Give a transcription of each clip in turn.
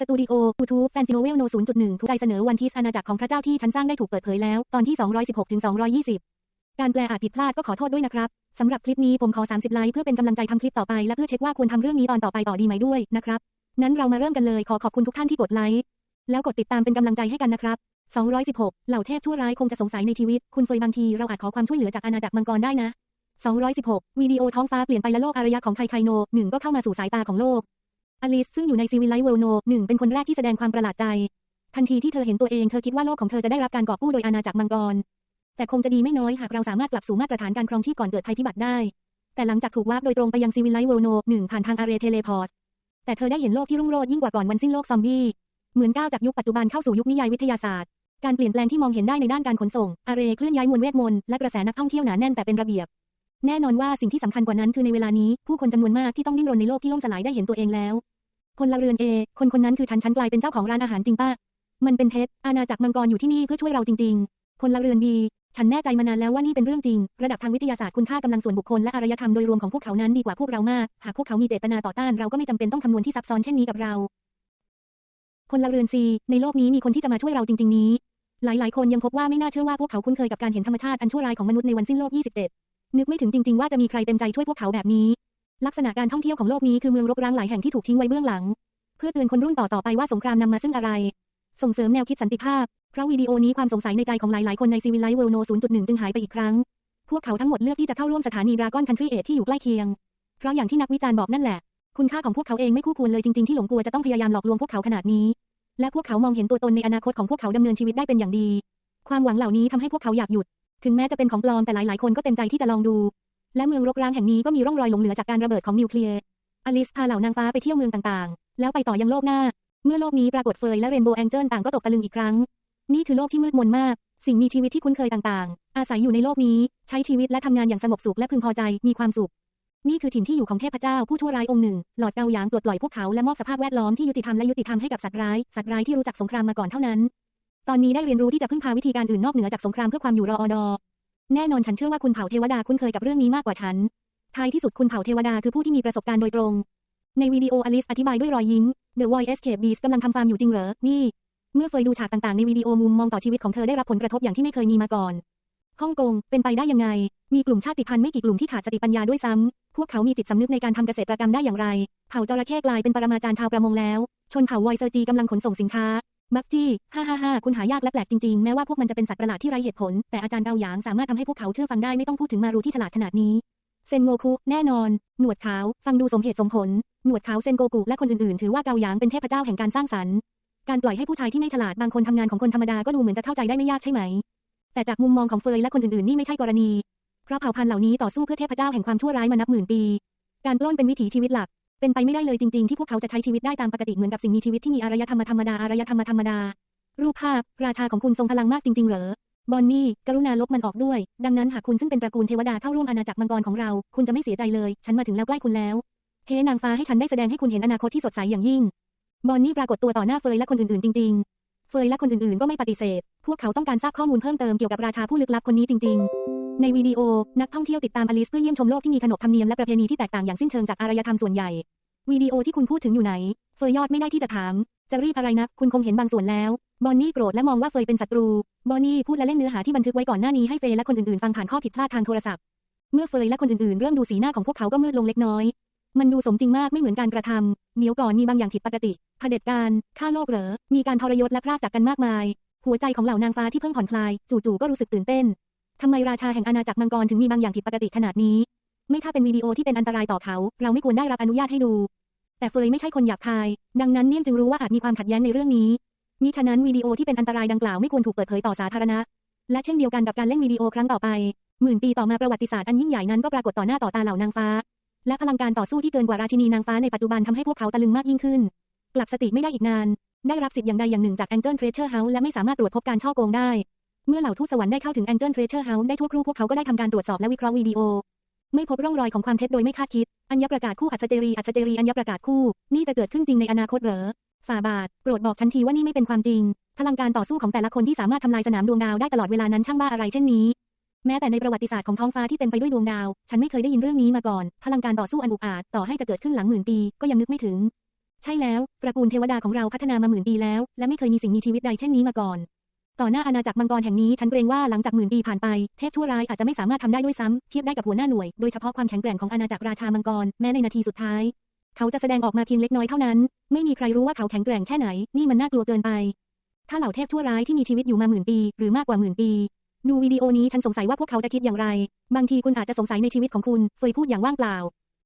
สตูดิโอยูทูบแฟนซิโนเวลโน0.1ถูกใจเสนอวันทีสอาณาจักรของพระเจ้าที่ฉันสร้างได้ถูกเปิดเผยแล้ว ตอนที่ 216ถึง220 การแปลอาจผิดพลาดก็ขอโทษด้วยนะครับสำหรับคลิปนี้ผมขอ 30 ไลค์เพื่อเป็นกำลังใจทำคลิปต่อไป และเพื่อเช็คว่าควรทำเรื่องนี้ตอนต่อไปต่อดีไหมด้วยนะครับ นั้นเรามาเริ่มกันเลยขอขอบคุณทุกท่านที่กดไลค์แล้วกดติดตามเป็นกำลังใจให้กันนะครับ 216 เหล่าเทพชั่วร้ายคงจะสงสัยในชีวิต คุณเฟยบางทีเราอาจขอความช่วยเหลือจากอาณาจักรมังกรได้นะ 216 วิดีโอท้องฟ้าเปลี่ยนไปและโลกอารยะของไทไคโนหนึ่งก็เข้ามาสู่สายตาของโลก อลิสซึ่งอยู่ในซีวิไลเวลโนหนึ่งเป็นคนแรกที่แสดงความประหลาดใจ ทันทีที่เธอเห็นตัวเองเธอคิดว่าโลกของเธอจะได้รับการกอบกู้โดยอาณาจักรมังกร แต่คงจะดีไม่น้อยหากเราสามารถกลับสู่มาตรฐานการครองชีพก่อนเกิดภัยพิบัติได้ แต่หลังจากถูกวาร์ปโดยตรงไปยังซีวิไลเวลโนหนึ่งผ่านทางอาเรเทเลพอร์ตแต่เธอได้เห็นโลกที่รุ่งโรจน์ยิ่งกว่าก่อนวันสิ้นโลกซอมบี้เหมือนก้าวจากยุคปัจจุบันเข้าสู่ยุคนิยายวิทยาศาสตร์ การเปลี่ยนแปลงที่มองเห็นได้ในด้านการขนส่งอาเรเคลื่อนย้ายมวลเวทมนต์และกระแสนักท่องเที่ยวหนาแน่นแต่เป็นระเบียบ แน่นอนว่าสิ่งที่สำคัญกว่านั้นคือในเวลานี้ ผู้คนจำนวนมากที่ต้องดิ้นรนในโลกที่ล่มสลายได้เห็นตัวเองแล้ว คนละเรือนเอ คนคนนั้นคือฉันฉันกลายเป็นเจ้าของร้านอาหารจริงป้า มันเป็นเท็จ อาณาจักรมังกรอยู่ที่นี่เพื่อช่วยเราจริงๆคนละเรือนบี ฉันแน่ใจมานานแล้วว่านี่เป็นเรื่องจริง ระดับทางวิทยาศาสตร์คุณค่ากำลังส่วนบุคคลและอารยธรรมโดยรวมของพวกเขานั้นดีกว่าพวกเรามาก หากพวกเขามีเจตนาต่อต้านเราก็ไม่จำเป็นต้องคำนวณที่ซับซ้อนเช่นนี้กับเราคนละเรือนซี ในโลกนี้มีคนที่จะมาช่วยเราจริง ๆ นี้ หลายๆ คนยังพบว่าไม่น่าเชื่อว่าพวกเขาคุ้นเคยกับการเห็นธรรมชาติอันชั่วร้ายของมนุษย์ในวันสิ้นโลก 27 นึกไม่ถึงจริง ๆ ว่าจะมีใครเต็มใจช่วยพวกเขาแบบนี้ ลักษณะการท่องเที่ยวของโลกนี้คือเมืองรกร้างหลายแห่งที่ถูกทิ้งไว้เบื้องหลัง เพื่อเตือนคนรุ่นต่อๆไปว่าสงครามนำมาซึ่งอะไร ส่งเสริมแนวคิดสันติภาพ เพราะวิดีโอนี้ความสงสัยในใจของหลายๆ คนในซีวิลไลเวลโน0.1 จึงหายไปอีกครั้ง พวกเขาทั้งหมดเลือกที่จะเข้าร่วมสถานีดราก้อนคันทรีเอทที่อยู่ใกล้เคียง เพราะอย่างที่นักวิจารณ์บอกนั่นแหละ คุณค่าของพวกเขาเองไม่คู่ควรเลยจริงๆที่หลงกลัวจะต้องพยายามหลอกลวงพวกเขาขนาดนี้ และพวกเขามองเห็นตัวตนในอนาคตของพวกเขาดำเนินชีวิตได้เป็นอย่างดี ความหวังเหล่านี้ทำให้พวกเขาอยากหยุด ถึงแม้จะเป็นของปลอมแต่หลายๆ คนก็เต็มใจที่จะลองดู และเมืองรกร้างแห่งนี้ก็มีร่องรอยหลงเหลือจากการระเบิดของนิวเคลียร์อลิสพาเหล่านางฟ้าไปเที่ยวเมืองต่างๆ แล้วไปต่อยังโลกหน้า เมื่อโลกนี้ปรากฏเฟยและเรนโบว์แองเจิลต่างก็ตกตะลึงอีกครั้ง นี่คือโลกที่มืดมนมาก สิ่งมีชีวิตที่คุ้นเคยต่างๆ อาศัยอยู่ในโลกนี้ ใช้ชีวิตและทำงานอย่างสงบสุขและพึงพอใจ มีความสุข นี่คือถิ่นที่อยู่ของเทพเจ้าผู้ชั่วร้ายองค์หนึ่ง หลอดเกาหยางปลดปล่อยพวกเขาและมอบสภาพแวดล้อมที่ยุติธรรมและยุติธรรมให้กับสัตว์ร้าย สัตว์ร้ายที่รู้จักสงครามมาก่อนเท่านั้น ตอนนี้ได้เรียนรู้ที่จะพึ่งพาวิธีการอื่นนอกเหนือจากสงครามเพื่อความอยู่รออดอ แน่นอนฉันเชื่อว่าคุณเผ่าเทวดาคุ้นเคยกับเรื่องนี้มากกว่าฉัน ท้ายที่สุดคุณเผ่าเทวดาคือผู้ที่มีประสบการณ์โดยตรง ในวิดีโออลิสอธิบายด้วยรอยยิ้ม The Voice Escape Beast กำลังทำฟาร์มอยู่จริงเหรอ นี่ เมื่อเฟยดูฉากต่างๆในวิดีโอมุมมองต่อชีวิตของเธอได้รับผลกระทบอย่างที่ไม่เคยมีมาก่อน ฮ่องกง เป็นไปได้ยังไง มีกลุ่มชาติพันธุ์ไม่กี่กลุ่มที่ขาดสติปัญญาด้วยซ้ำ พวกเขามีจิตสำนึกในการทำเกษตรกรรมได้อย่างไร เผ่าจระเข้กลายเป็นปรมาจารย์ชาวประมงแล้ว ชนเผ่าวอยเซอร์จีกำลังขนส่งสินค้า บักจี้ฮ่าฮ่าฮ่าคุณหายากและแปลกจริงๆ แม้ว่าพวกมันจะเป็นสัตว์ประหลาดที่ไร้เหตุผล แต่อาจารย์เกาหยางสามารถทำให้พวกเขาเชื่อฟังได้ไม่ต้องพูดถึงมารูที่ฉลาดขนาดนี้ เซนโงคุ แน่นอน หนวดขาว ฟังดูสมเหตุสมผล หนวดขาวเซนโกกุและคนอื่นๆ ถือว่าเกาหยางเป็นเทพเจ้าแห่งการสร้างสรรค์ การปล่อยให้ผู้ชายที่ไม่ฉลาดบางคนทำงานของคนธรรมดาก็ดูเหมือนจะเข้าใจได้ไม่ยากใช่ไหม แต่จากมุมมองของเฟยและคนอื่นๆ นี่ไม่ใช่กรณี เพราะเผ่าพันธุ์เหล่านี้ต่อสู้เพื่อเทพเจ้าแห่งความชั่วร้ายมานับหมื่นปี การปล้นเป็นวิถีชีวิตหลัก เป็นไปไม่ได้เลยจริงๆ ที่พวกเขาจะใช้ชีวิตได้ตามปกติเหมือนกับสิ่งมีชีวิตที่มีอารยธรรมธรรมดาอารยธรรมธรรมดา รูปภาพ ราชาของคุณทรงพลังมากจริงๆ เหรอ บอนนี่ กรุณาลบมันออกด้วย ดังนั้นหากคุณซึ่งเป็นตระกูลเทวดาเข้าร่วมอาณาจักรมังกรของเรา คุณจะไม่เสียใจเลย ฉันมาถึงแล้วใกล้คุณแล้ว เฮ้นางฟ้าให้ฉันได้แสดงให้คุณเห็นอนาคตที่สดใสอย่างยิ่ง บอนนี่ปรากฏตัวต่อหน้าเฟยและคนอื่นๆ จริง ๆ เฟยและคนอื่นๆ ก็ไม่ปฏิเสธ พวกเขาต้องการทราบข้อมูลเพิ่มเติมเกี่ยวกับราชาผู้ลึกลับคนนี้จริง ๆ ในวิดีโอ นักท่องเที่ยวติดตามอลิสเพื่อเยี่ยมชมโลกที่มีขนบธรรมเนียมและประเพณีที่แตกต่างอย่างสิ้นเชิงจากอารยธรรมส่วนใหญ่ วิดีโอที่คุณพูดถึงอยู่ไหน เฟยยอดไม่ได้ที่จะถาม จะรีบอะไรนะคุณคงเห็นบางส่วนแล้ว บอนนี่โกรธและมองว่าเฟยเป็นศัตรู บอนนี่พูดและเล่นเนื้อหาที่บันทึกไว้ก่อนหน้านี้ให้เฟยและคนอื่นๆฟังผ่านข้อผิดพลาดทางโทรศัพท์ เมื่อเฟยและคนอื่นๆ เริ่มดูสีหน้าของพวกเขาก็มืดลงเล็กน้อย มันดูสมจริงมากไม่เหมือนการกระทำเดี๋ยวก่อนมีบางอย่างผิดปกติเผด็จการฆ่าโลกเหรอมีการทรยศและพรากจากกันมากมาย หัวใจของเหล่านางฟ้าที่เพิ่งผ่อนคลาย จู่ๆก็รู้สึกตื่นเต้น ทำไมราชาแห่งอาณาจักรมังกรถึงมีบางอย่างผิดปกติขนาดนี้ ไม่ถ้าเป็นวิดีโอที่เป็นอันตรายต่อเขา เราไม่ควรได้รับอนุญาตให้ดู แต่เฟยไม่ใช่คนหยาบคาย ดังนั้นเนี่ยจึงรู้ว่าอาจมีความขัดแย้งในเรื่องนี้มิฉะนั้นวิดีโอที่เป็นอันตรายดังกล่าวไม่ควรถูกเปิดเผยต่อสาธารณะ และเช่นเดียวกันกับการเล่นวิดีโอครั้งต่อไป หมื่นปีต่อมาประวัติศาสตร์อันยิ่งใหญ่นั้นก็ปรากฏต่อหน้าต่อตาเหล่านางฟ้า และพลังการต่อสู้ที่เกินกว่าราชินีนางฟ้าในปัจจุบันทำให้พวกเขาตะลึงมากยิ่งขึ้น กลับสติไม่ได้อีกนาน ได้รับสิทธิ์อย่างใดอย่างหนึ่งจาก Angel Treasure House และไม่สามารถตรวจพบการช่อโกงได้ เมื่อเหล่าทูตสวรรค์ได้เข้าถึง Angel Treasure House ได้ทั่วครู่พวกเขาก็ได้ทำการตรวจสอบและวิเคราะห์วิดีโอ ไม่พบร่องรอยของความเท็จโดยไม่คาดคิด อัญประกาศคู่อัศเจรีอัศเจรีอัญประกาศคู่ นี่จะเกิดขึ้นจริงในอนาคตเหรอฝ่าบาทโปรดบอกฉันทีว่านี่ไม่เป็นความจริง พลังการต่อสู้ของแต่ละคนที่สามารถทำลายสนามดวงดาวได้ตลอดเวลานั้นช่างบ้าอะไรเช่นนี้แม้แต่ในประวัติศาสตร์ของท้องฟ้าที่เต็มไปด้วยดวงดาว ฉันไม่เคยได้ยินเรื่องนี้มาก่อน พลังการต่อสู้อันอุกอาจ ต่อให้จะเกิดขึ้นหลังหมื่นปี ก็ยังนึกไม่ถึง ใช่แล้ว ตระกูลเทวดาของเราพัฒนามาหมื่นปีแล้ว และไม่เคยมีสิ่งมีชีวิตใดเช่นนี้มาก่อน ต่อหน้าอาณาจักรมังกรแห่งนี้ฉันเกรงว่าหลังจากหมื่นปีผ่านไป เทพชั่วร้ายอาจจะไม่สามารถทำได้ด้วยซ้ำเทียบได้กับหัวหน้าหน่วย โดยเฉพาะความแข็งแกร่งของอาณาจักรราชามังกร แม้ในนาทีสุดท้าย เขาจะแสดงออกมาเพียงเล็กน้อยเท่านั้น ไม่มีใครรู้ว่าเขาแข็งแกร่งแค่ไหน นี่มันน่ากลัวเกินไป ถ้าเหล่าเทพชั่วร้ายที่มีชีวิตอยู่มาหมื่นปี หรือมากกว่าหมื่นปีดูวิดีโอนี้ฉันสงสัยว่าพวกเขาจะคิดอย่างไร บางทีคุณอาจจะสงสัยในชีวิตของคุณเฟยพูดอย่างว่างเปล่า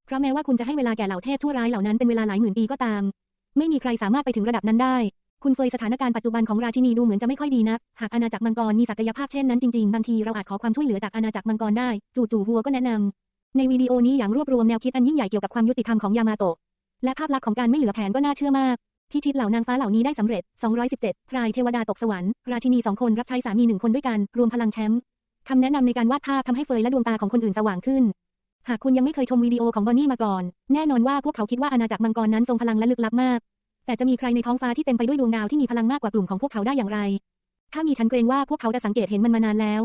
เพราะแม้ว่าคุณจะให้เวลาแก่เหล่าเทพชั่วร้ายเหล่านั้นเป็นเวลาหลายหมื่นปีก็ตาม ไม่มีใครสามารถไปถึงระดับนั้นได้ คุณเฟยสถานการณ์ปัจจุบันของราชินีดูเหมือนจะไม่ค่อยดีนัก หากอาณาจักรมังกรมีศักยภาพเช่นนั้นจริงๆ บางทีเราอาจขอความช่วยเหลือจากอาณาจักรมังกรได้ จู่ๆวัวก็แนะนำในวิดีโอนี้อย่างรวบรวมแนวคิดอันยิ่งใหญ่เกี่ยวกับความยุติธรรมของยามาโตะ และภาพลักษณ์ของการไม่เหลือแผนก็น่าเชื่อมากพิชิตเหล่านางฟ้าเหล่านี้ได้สำเร็จ 217พรายเทวดาตกสวรรค์ ราชินีสองคนรับใช้สามีหนึ่งคนด้วยกัน รวมพลังแคมป์คำแนะนำในการวาดภาพทำให้เฟยและดวงตาของคนอื่นสว่างขึ้นหากคุณยังไม่เคยชมวิดีโอของบอนนี่มาก่อน แน่นอนว่าพวกเขาคิดว่าอาณาจักรมังกรนั้นทรงพลังและลึกลับมาก แต่จะมีใครในท้องฟ้าที่เต็มไปด้วยดวงดาวที่มีพลังมากกว่ากลุ่มของพวกเขาได้อย่างไร ถ้ามีฉันเกรงว่าพวกเขาจะสังเกตเห็นมันมานานแล้ว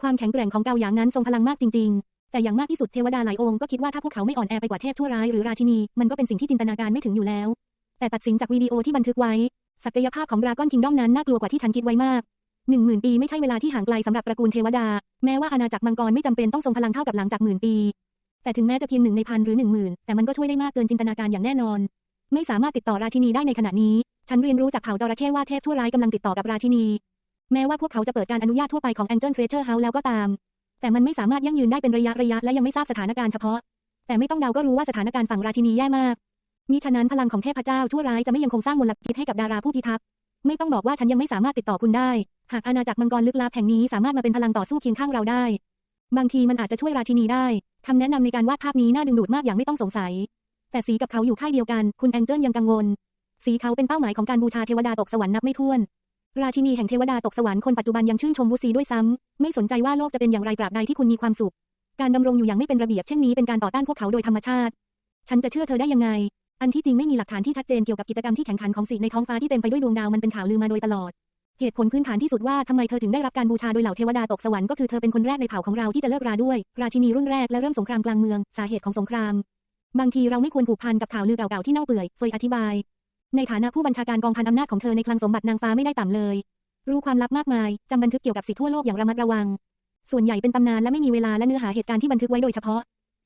ความแข็งแกร่งของเกาหยางนั้นทรงพลังมากจริง ๆ แต่อย่างมากที่สุดเทวดาหลายองค์ก็คิดว่าถ้าพวกเขาไม่อ่อนแอไปกว่าเทพชั่วร้ายหรือราชินีมันก็เป็นสิ่งที่จินตนาการไม่ถึงอยู่แล้ว แต่ตัดสินจากวิดีโอที่บันทึกไว้ ศักยภาพของดราก้อนคิงด้อมนั้นน่ากลัวกว่าที่ฉันคิดไว้มากหนึ่งหมื่นปีไม่ใช่เวลาที่ห่างไกลสำหรับตระกูลเทวดา แม้ว่าอาณาจักรมังกรไม่จำเป็นต้องทรงพลังเท่ากับหลังจากหมื่นปี แต่ถึงแม้จะเพียงหนึ่งในพันหรือหนึ่งหมื่นแต่มันก็ช่วยได้มากเกินจินตนาการอย่างแน่นอน ไม่สามารถติดต่อราชินีได้ในขณะนี้ ฉันเรียนรู้จากเผ่าจระเข้ว่าเทพชั่วร้ายกำลังติดต่อกับราชินี แม้ว่าพวกเขาจะเปิดการอนุญาตทั่วไปของ Angel Treasure House แล้วก็ตาม แต่มันไม่สามารถยั่งยืนได้เป็นระยะระยะและยังไม่ทราบสถานการณ์เฉพาะ แต่ไม่ต้องเดาก็รู้ว่าสถานการณ์ฝั่งราชินีแย่มาก มิฉะนั้นพลังของเทพเจ้าชั่วร้ายจะไม่ยังคงสร้างมลพิษให้กับดาราผู้พิทักษ์ไม่ต้องบอกว่าฉันยังไม่สามารถติดต่อคุณได้ หากอาณาจักรมังกรลึกลับแห่งนี้สามารถมาเป็นพลังต่อสู้เคียงข้างเราได้ บางทีมันอาจจะช่วยราชินีได้ คำแนะนำในการวาดภาพนี้น่าดึงดูดมากอย่างไม่ต้องสงสัย แต่สีกับเขาอยู่ค่ายเดียวกัน คุณแองเจิลยังกังวล สีเขาเป็นเป้าหมายของการบูชาเทวดาตกสวรรค์นับไม่ถ้วน ราชินีแห่งเทวดาตกสวรรค์คนปัจจุบันยังชื่นชมวูซีด้วยซ้ำ ไม่สนใจว่าโลกจะเป็นอย่างไรตราบใดที่คุณมีความสุข การดำรงอยู่อย่างไม่เป็นระเบียบเช่นนี้เป็นการต่อต้านพวกเขาโดยธรรมชาติ ฉันจะเชื่อเธอได้ยังไง อันที่จริงไม่มีหลักฐานที่ชัดเจนเกี่ยวกับกิจกรรมที่แข่งขันของสีในท้องฟ้าที่เต็มไปด้วยดวงดาวมันเป็นข่าวลือมาโดยตลอดเหตุผลพื้นฐานที่สุดว่าทำไมเธอถึงได้รับการบูชาโดยเหล่าเทวดาตกสวรรค์ก็คือเธอเป็นคนแรกในเผ่าของเราที่จะเลิกราด้วย ราชินีรุ่นแรกและเริ่มสงครามกลางเมือง สาเหตุของสงคราม บางทีเราไม่ควรผูกพันกับข่าวลือเก่าๆที่เน่าเปื่อย เฟยอธิบาย ในฐานะผู้บัญชาการกองพันอำนาจของเธอในคลังสมบัตินางฟ้าไม่ได้ต่ำเลย รู้ความลับมากมายจำบันทึกเกี่ยวกับสิทธิทั่วโลกอย่างระมัดระวัง ส่วนใหญ่เป็นตำนานและไม่มีเวลาและเนื้อหาเหตุการณ์ที่บันทึกไว้โดยเฉพาะ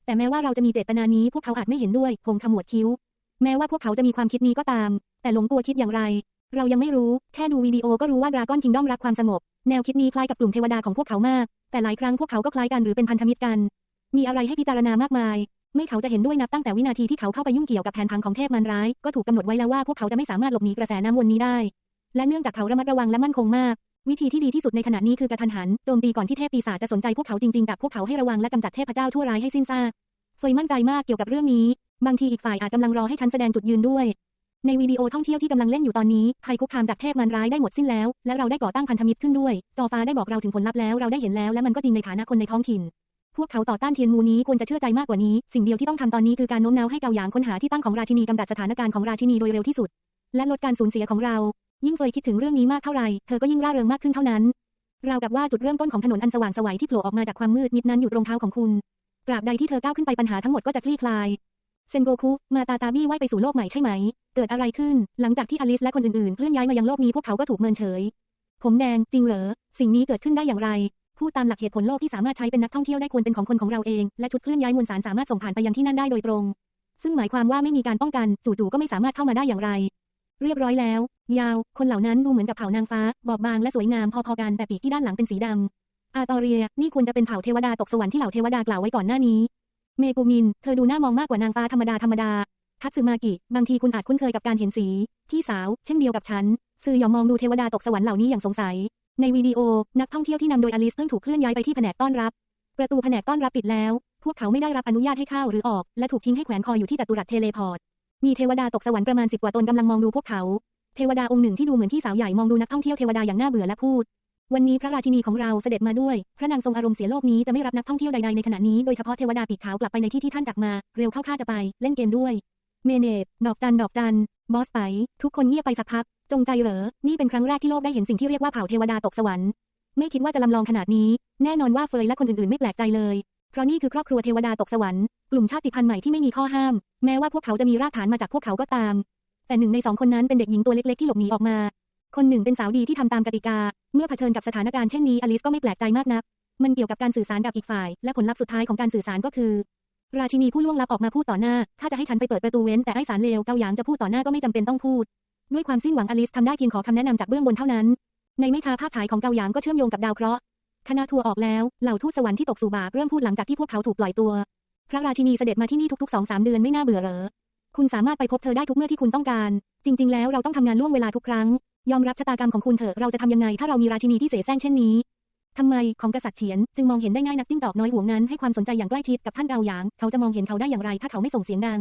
แต่แม้ว่าเราจะมีเจตนานี้พวกเขาอาจไม่เห็นด้วยผมขมวดคิ้ว แม้ว่าพวกเขาจะมีความคิดนี้ก็ตาม แต่หลงตัวคิดอย่างไร เรายังไม่รู้แค่ดูวิดีโอก็รู้ว่าดราก้อนคิงดอมรักความสงบแนวคิดนี้คล้ายกับกลุ่มเทวดาของพวกเขามาก แต่หลายครั้งพวกเขาก็คล้ายกันหรือเป็นพันธมิตรกัน มีอะไรให้พิจารณามากมาย ไม่เขาจะเห็นด้วยนับตั้งแต่วินาทีที่เขาเข้าไปยุ่งเกี่ยวกับแผนพังของเทพมันร้าย ก็ถูกกำหนดไว้แล้วว่าพวกเขาจะไม่สามารถหลบหนีกระแสน้ำวนนี้ได้ และเนื่องจากเขาระมัดระวังและมั่นคงมาก วิธีที่ดีที่สุดในขณะนี้คือกระทันหันโจมตีก่อนที่เทพปีศาจจะสนใจพวกเขาจริงๆกับพวกเขาให้ระวังและกำจัดเทพเจ้าชั่วร้ายให้สิ้นซากเฟยมั่นใจมากเกี่ยวกับเรื่องนี้ บางทีอีกฝ่ายอาจกำลังรอให้ฉันแสดงจุดยืนด้วยในวิดีโอท่องเที่ยวที่กำลังเล่นอยู่ตอนนี้ภัยคุกคามจากเทพมันร้ายได้หมดสิ้นแล้ว และเราได้ก่อตั้งพันธมิตรขึ้นด้วย จอฟ้าได้บอกเราถึงผลลัพธ์แล้ว เราได้เห็นแล้ว และมันก็จริงในฐานะคนในท้องถิ่น พวกเขาต่อต้านเทียนมูนี้ควรจะเชื่อใจมากกว่านี้ สิ่งเดียวที่ต้องทำตอนนี้คือการโน้มน้าวให้เกาหยางค้นหาที่ตั้งของราชินีกำจัดสถานการณ์ของราชินีโดยเร็วที่สุด และลดการสูญเสียของเรา ยิ่งเฟยคิดถึงเรื่องนี้มากเท่าไหร่เธอก็ยิ่งร่าเริงมากขึ้นเท่านั้นราวกับว่าจุดเริ่มต้นของถนนอันสว่างสวัยที่โผล่ออกมาจากความมืดมิดนั้นอยู่ตรงเท้าของคุณตราบใดที่เธอก้าวขึ้นไปปัญหาทั้งหมดก็จะคลี่คลาย เซนโกคุ มาตาตาบี้ว่ายไปสู่โลกใหม่ใช่ไหม เกิดอะไรขึ้น หลังจากที่อลิสและคนอื่นๆ เคลื่อนย้ายมายังโลกนี้พวกเขาก็ถูกเมินเฉย ผมแดงจริงเหรอ สิ่งนี้เกิดขึ้นได้อย่างไร พูดตามหลักเหตุผลโลกที่สามารถใช้เป็นนักท่องเที่ยวได้ควรเป็นของคนของเราเอง และชุดเคลื่อนย้ายมวลสารสามารถส่งผ่านไปยังที่นั่นได้โดยตรง ซึ่งหมายความว่าไม่มีการป้องกันจู่ๆก็ไม่สามารถเข้ามาได้อย่างไร เรียบร้อยแล้ว ยาว คนเหล่านั้นดูเหมือนกับเผ่านางฟ้า บอบบางและสวยงามพอๆกันแต่ปีกที่ด้านหลังเป็นสีดำอาตอเรีย นี่ควรจะเป็นเผ่าเทวดาตกสวรรค์ที่เหล่าเทวดากล่าวไว้ก่อนหน้านี้ เมกุมิน เธอดูน่ามองมากกว่านางฟ้าธรรมดาธรรมดาทัตสึมากิ บางทีคุณอาจคุ้นเคยกับการเห็นสีพี่สาว เช่นเดียวกับฉัน ซือยอมมองดูเทวดาตกสวรรค์เหล่านี้อย่างสงสัย ในวิดีโอ นักท่องเที่ยวที่นำโดยอลิสเพิ่งถูกเคลื่อนย้ายไปที่แผนกต้อนรับ ประตูแผนกต้อนรับปิดแล้ว พวกเขาไม่ได้รับอนุญาตให้เข้าหรือออก และถูกทิ้งให้แขวนคออยู่ที่จัตุรัสเทเลพอร์ต มีเทวดาตกสวรรค์ประมาณสิบกว่าตนกำลังมองดูพวกเขา เทวดาองค์หนึ่งที่ดูเหมือนพี่สาวใหญ่มองดูนักท่องเที่ยวเทวดาอย่างน่าเบื่อและพูด วันนี้พระราชินีของเราเสด็จมาด้วย พระนางทรงอารมณ์เสียโลกนี้จะไม่รับนักท่องเที่ยวใดๆในขณะนี้ โดยเฉพาะเทวดาปีกขาวกลับไปในที่ที่ท่านจากมา เร็วเข้าข้าจะไป เล่นเกมด้วย เมเนตดอกจันดอกจันบอสไป ทุกคนเงียบไปสักพัก จงใจเหรอ นี่เป็นครั้งแรกที่โลกได้เห็นสิ่งที่เรียกว่าเผ่าเทวดาตกสวรรค์ ไม่คิดว่าจะลำลองขนาดนี้ แน่นอนว่าเฟยและคนอื่นๆ ไม่แปลกใจเลย เพราะนี่คือครอบครัวเทวดาตกสวรรค์ กลุ่มชาติพันธุ์ใหม่ที่ไม่มีข้อห้าม แม้ว่าพวกเขาจะมีรากฐานมาจากพวกเขาก็ตาม แต่หนึ่งในสองคนนั้นเป็นเด็กหญิงตัวเล็กๆที่หลบหนีออกมา คนหนึ่งเป็นสาวดีที่ทำตามกติกา เมื่อเผชิญกับสถานการณ์เช่นนี้อลิสก็ไม่แปลกใจมากนัก มันเกี่ยวกับการสื่อสารกับอีกฝ่าย และผลลัพธ์สุดท้ายของการสื่อสารก็คือ ราชินีผู้ล่วงลับออกมาพูดต่อหน้า ถ้าจะให้ฉันไปเปิดประตูเว้นแต่ไอ้สารเลวเกาหยางจะพูดต่อหน้าก็ไม่จำเป็นต้องพูด ด้วยความสิ้นหวังอลิสทำได้เพียงขอคำแนะนำจากเบื้องบนเท่านั้น ในไม่ช้าภาพฉายของเกาหยางก็เชื่อมโยงกับดาวเคราะห์คณะทัวร์ออกแล้ว เหล่าทูตสวรรค์ที่ตกสู่บาปเริ่มพูดหลังจากที่พวกเขาถูกปล่อยตัว พระราชินีเสด็จมาที่นี่ทุกๆสองสามเดือนไม่น่าเบื่อเหรอ คุณสามารถไปพบเธอได้ทุกเมื่อที่คุณต้องการ จริง ๆ แล้วเราต้องทำงานล่วงเวลาทุกครั้ง ยอมรับชะตากรรมของคุณเถอะ เราจะทำยังไงถ้าเรามีราชินีที่เสแสร้งเช่นนี้ทำไมของกษัตริย์เฉียนจึงมองเห็นได้ง่ายนักจิ้งจอกน้อยห่วงนั้นให้ความสนใจอย่างใกล้ชิดกับท่านเกาหยาง เขาจะมองเห็นเขาได้อย่างไรถ้าเขาไม่ส่งเสียงดัง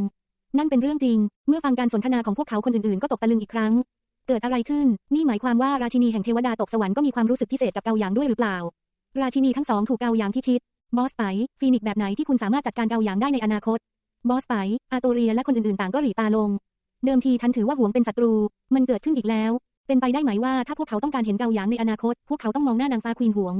นั่นเป็นเรื่องจริง เมื่อฟังการสนทนาของพวกเขาคนอื่นๆ ก็ตกตะลึงอีกครั้ง เกิดอะไรขึ้น นี่หมายความว่าราชินีแห่งเทวดาตกสวรรค์ก็มีความรู้สึกพิเศษกับเกาหยางด้วยหรือเปล่า ราชินีทั้งสองถูกเกาหยางพิชิต บอสไป ฟีนิกแบบไหนที่คุณสามารถจัดการเกาหยางได้ในอนาคต บอสไป อาโตเรียและคนอื่นๆ ต่างก็หลีตาลง เดิมทีฉันถือว่าห่วงเป็นศัตรู มันเกิดขึ้นอีกแล้ว เป็นไปได้ไหมว่าถ้าพวกเขาต้องการเห็นเกาหยางในอนาคต พวกเขาต้องมองหน้านางฟ้าควีนห่วง